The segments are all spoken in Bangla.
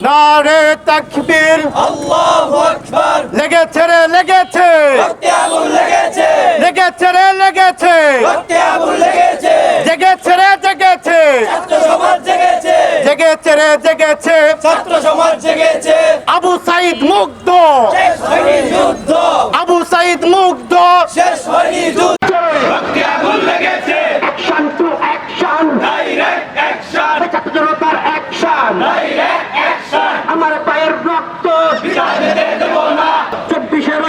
নারে তাকবীর। আল্লাহু আকবার। লেগেছে রে লেগেছে। রক্তে আগুন লেগেছে। লেগেছে রে লেগেছে। রক্তে আগুন লেগেছে। জেগেছে রে জেগেছে। ছাত্র সমাজ জেগেছে। জেগেছে রে জেগেছে। ছাত্র সমাজ জেগেছে। আবু সাইদ মুগ্ধ শেষ হয়নি যুদ্ধ আবু সাইদ মুগ্ধ শেষ হয়নি যুদ্ধ রক্তে আগুন লেগেছে action to action direct action ছাত্র জনতার অ্যাকশন ডাইরেক্ট অ্যাকশন আমার পায়ের রক্ত বিনা যেতে দেব না চব্বিশের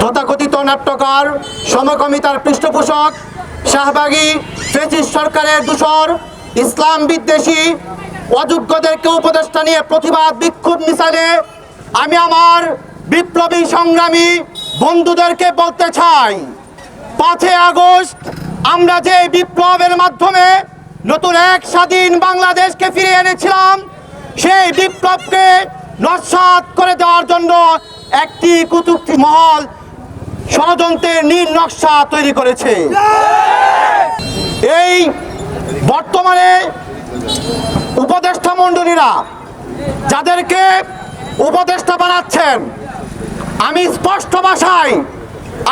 তথাকথিত নাট্যকার সমকামিতার পৃষ্ঠপোষক শাহবাগী ফেসিস সরকারের দূষর ইসলাম বিদ্বেষী অযোগ্যদেরকে উপদেষ্টা নিয়ে প্রতিবাদ বিক্ষোভ মিসাইলে আমি আমার বিপ্লবী সংগ্রামী বন্ধুদেরকে বলতে চাই, পাঁচই আগস্ট আমরা যে বিপ্লবের মাধ্যমে নতুন এক স্বাধীন বাংলাদেশকে ফিরিয়ে এনেছিলাম, সেই বিপ্লবকে নস্বাত করে দেওয়ার জন্য একটি কুতুক্তি মহল ষড়যন্ত্রের নীল নকশা তৈরি করেছে। এই বর্তমানে উপদেষ্টা মণ্ডলীরা যাদেরকে উপদেষ্টা বানাচ্ছেন, আমি স্পষ্ট ভাষায়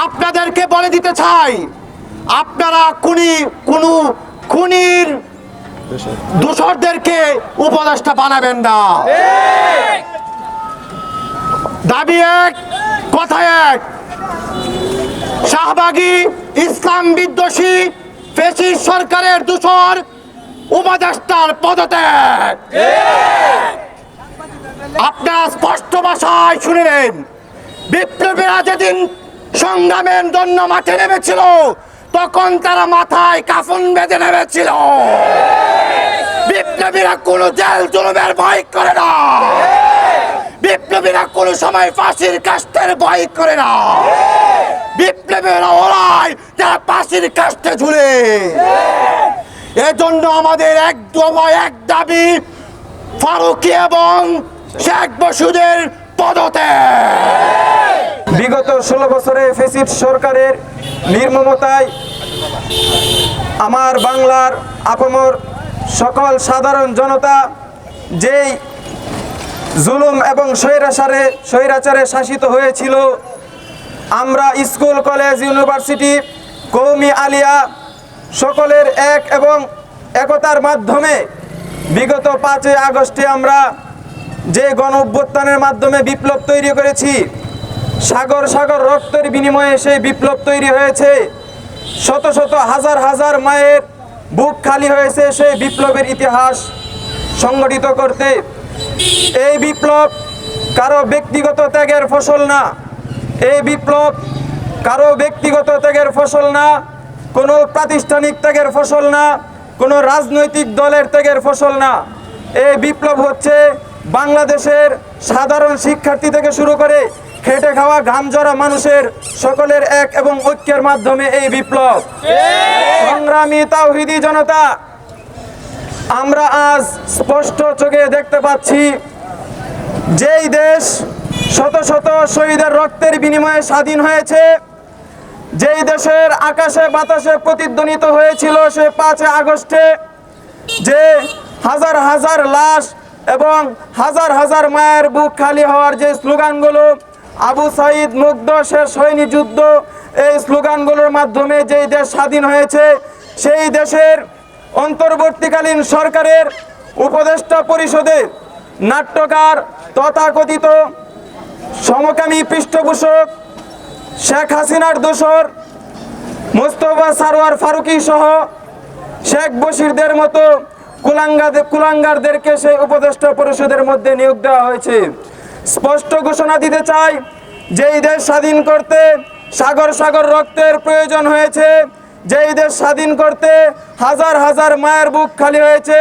আপনাদেরকে বলে দিতে চাই, আপনারা খুনি, কোনো খুনির দূষরদেরকে উপদেষ্টা বানাবেন না। দাবি এক, কথা এক, শাহবাগী ইসলাম বিদ্বেষী ফেসিস সরকারের দূষর উপদেষ্টার পদত্যাগ। আপনারা স্পষ্ট ভাষায় শুনিলেন বিপ্লবীরা যেদিন সংগ্রামের জন্য মাঠে নেমেছিল। তখন তারা মাথায় কাফন বেঁধে নেমেছিল। বিপ্লবীরা কোনো জেল জুলুমের ভয় করে না। বিপ্লবীরা কোনো সময় ফাঁসির কাস্তের ভয় করে না। বিপ্লবীরা ওরাই যারা ফাঁসির কাস্তে ঝুলে। এজন্য আমাদের এক এক দাবি, ফারুকি এবং শেখ বসুদের পদত্যাগ। বিগত ষোলো বছরে ফেসিড সরকারের নির্মমতায় আমার বাংলার আপমর সকল সাধারণ জনতা যেই জুলুম এবং স্বৈরাচারে স্বৈরাচারে শাসিত হয়েছিল, আমরা স্কুল, কলেজ, ইউনিভার্সিটি, কৌমি আলিয়া সকলের এক এবং একতার মাধ্যমে বিগত পাঁচই আগস্টে আমরা যে গণ অভ্যুত্থানের মাধ্যমে বিপ্লব তৈরি করেছি, সাগর সাগর রক্তের বিনিময়ে সেই বিপ্লব তৈরি হয়েছে, শত শত হাজার হাজার মায়ের বুক খালি হয়েছে সেই বিপ্লবের ইতিহাস সংগঠিত করতে। এই বিপ্লব কারও ব্যক্তিগত ত্যাগের ফসল না, এই বিপ্লব কারও ব্যক্তিগত ত্যাগের ফসল না কোনো প্রাতিষ্ঠানিক ত্যাগের ফসল না, কোনো রাজনৈতিক দলের ত্যাগের ফসল না। এই বিপ্লব হচ্ছে বাংলাদেশের সাধারণ শিক্ষার্থী থেকে শুরু করে খেটে খাওয়া ঘাম জড়া মানুষের সকলের এক এবং ঐক্যের মাধ্যমে এই বিপ্লব। সংগ্রামী তাওহিদি জনতা, আমরা আজ স্পষ্ট চোখে দেখতে পাচ্ছি যেই দেশ শত শত শহীদের রক্তের বিনিময়ে স্বাধীন হয়েছে যেই দেশের আকাশে বাতাসে প্রতিধ্বনিত হয়েছিল সে পাঁচই আগস্টে, যে হাজার হাজার লাশ এবং হাজার হাজার মায়ের বুক খালি হওয়ার যে স্লোগানগুলো, আবু সাইদ মুগ্ধ শেষ হয়নি যুদ্ধ, এই স্লোগানগুলোর মাধ্যমে যেই দেশ স্বাধীন হয়েছে, সেই দেশের অন্তর্বর্তীকালীন সরকারের উপদেষ্টা পরিষদের নাট্যকার তথাকথিত সমকামী পৃষ্ঠপোষক শেখ হাসিনার দোসর মোস্তফা সারোয়ার ফারুকি সহ শেখ বশিরদের মতো কুলাঙ্গাদের কুলাঙ্গারদেরকে সেই উপদেষ্টা পরিষদের মধ্যে নিয়োগ দেওয়া হয়েছে। স্পষ্ট ঘোষণা দিতে চাই, যেই দেশ স্বাধীন করতে সাগর সাগর রক্তের প্রয়োজন হয়েছে, যেই দেশ স্বাধীন করতে হাজার হাজার মায়ের বুক খালি হয়েছে,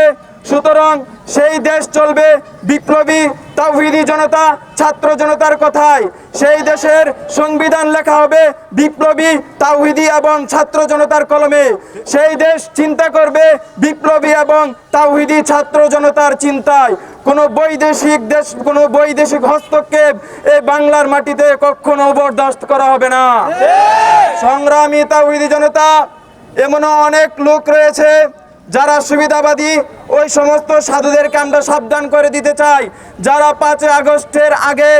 সুতরাং সেই দেশ চলবে বিপ্লবী তাওহিদি জনতা ছাত্র জনতার কথায়। সেই দেশের সংবিধান লেখা হবে বিপ্লবী তাওহিদি এবং ছাত্র জনতার কলমে। সেই দেশ চিন্তা করবে বিপ্লবী এবং তাওহিদি ছাত্র জনতার চিন্তায়। কোনো বৈদেশিক দেশ কোনো বৈদেশিক হস্তক্ষেপ এই বাংলার মাটিতে কখনো বরদাস্ত করা হবে না। সংগ্রামী তাওহিদি জনতা এমনও অনেক লোক রয়েছে যারা সুবিধাবাদী, ওই সমস্ত সাধুদেরকে আমরা সাবধান করে দিতে চাই। যারা পাঁচই আগস্টের আগে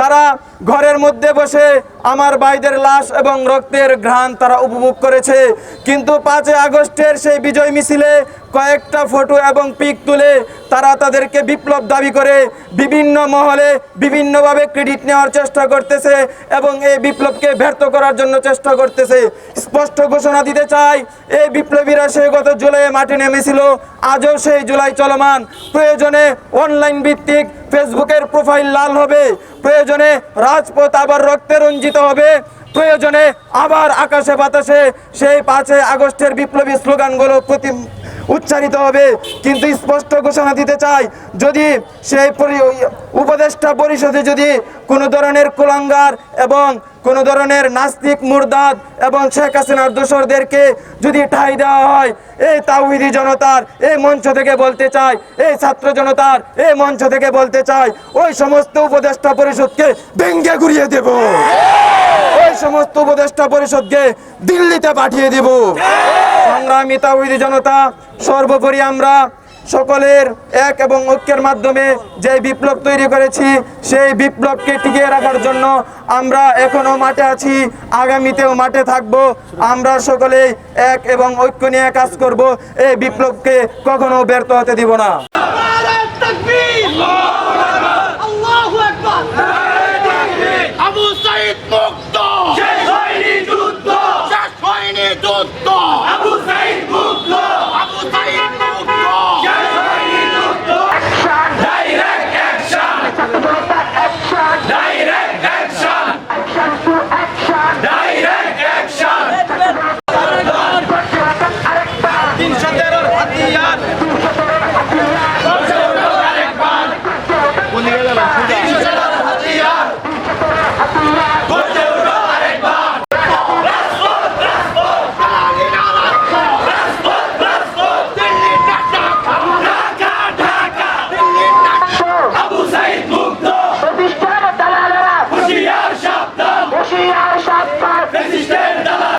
তারা ঘরের মধ্যে বসে আমার ভাইদের লাশ এবং রক্তের ঘ্রাণ তারা উপভোগ করেছে। কিন্তু পাঁচই আগস্টের সেই বিজয় মিছিলে কয়েকটা ফটো এবং পিক তুলে তারা তাদেরকে বিপ্লব দাবি করে বিভিন্ন মহলে বিভিন্নভাবে ক্রেডিট নেওয়ার চেষ্টা করতেছে এবং এই বিপ্লবকে ব্যর্থ করার জন্য চেষ্টা করতেছে। স্পষ্ট ঘোষণা দিতে চাই, এই বিপ্লবীরা সে গত জুলাইয়ে মাঠে নেমেছিল, আজও সেই জুলাই চলমান। প্রয়োজনে অনলাইন ভিত্তিক ফেসবুকের প্রোফাইল লাল হবে, প্রয়োজনে রাজপথ আবার রক্তে রঞ্জিত হবে। প্রয়োজনে আবার আকাশে বাতাসে সেই পাঁচই আগস্টের বিপ্লবী স্লোগানগুলো প্রতি উচ্চারিত হবে। কিন্তু স্পষ্ট ঘোষণা দিতে চাই, যদি সেই উপদেষ্টা পরিষদে যদি কোনো ধরনের কুলাঙ্গার এবং কোনো ধরনের নাস্তিক মুরদাদ এবং শেখ হাসিনার দোসরদেরকে যদি ঠাঁই দেওয়া হয়, এই তাওহিদি জনতার এই মঞ্চ থেকে বলতে চাই, এই ছাত্র জনতার এই মঞ্চ থেকে বলতে চাই, ওই সমস্ত উপদেষ্টা পরিষদকে ভেঙ্গে ঘুরিয়ে দেব। সমস্ত উপদেষ্টা পরিষদকে দিল্লিতে পাঠিয়ে দেব। সংগ্রামী তাওহিদি জনতা, সর্বোপরি আমরা সকলের এক এবং ঐক্যের মাধ্যমে যে বিপ্লব তৈরি করেছি, সেই বিপ্লবকে টিকিয়ে রাখার জন্য আমরা এখনও মাঠে আছি, আগামীতেও মাঠে থাকব। আমরা সকলেই এক এবং ঐক্য নিয়ে কাজ করব, এই বিপ্লবকে কখনো ব্যর্থ হতে দিব না নারায়ে তাকবীর আল্লাহু আকবার আবু সাইদ মুক্ত শেষ হয়নি যুদ্ধ শেষ হয়নি যুদ্ধ আবু সাইদ মুক্ত আবু সাইদ মুক্ত শেষ হয়নি যুদ্ধ direct action direct action direct action তিনশো তেরোর হাতিয়ার হাতিয়ার গর্জে উঠো আরেকবার দিল্লি ঢাকা ঢাকা ঢাকা দিল্লি ঢাকা আবু সাইদ মুক্ত হুশিয়ার সাবধান রেজিস্ট্রের দালাল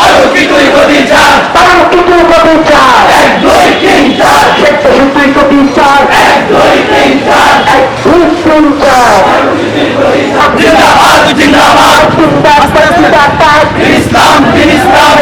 আরও কিছুই গতি চার এক দুই তিন চার এক দুই তিন চার জিন্দাবাদ জিন্দাবাদ। ইসলাম ইসলাম।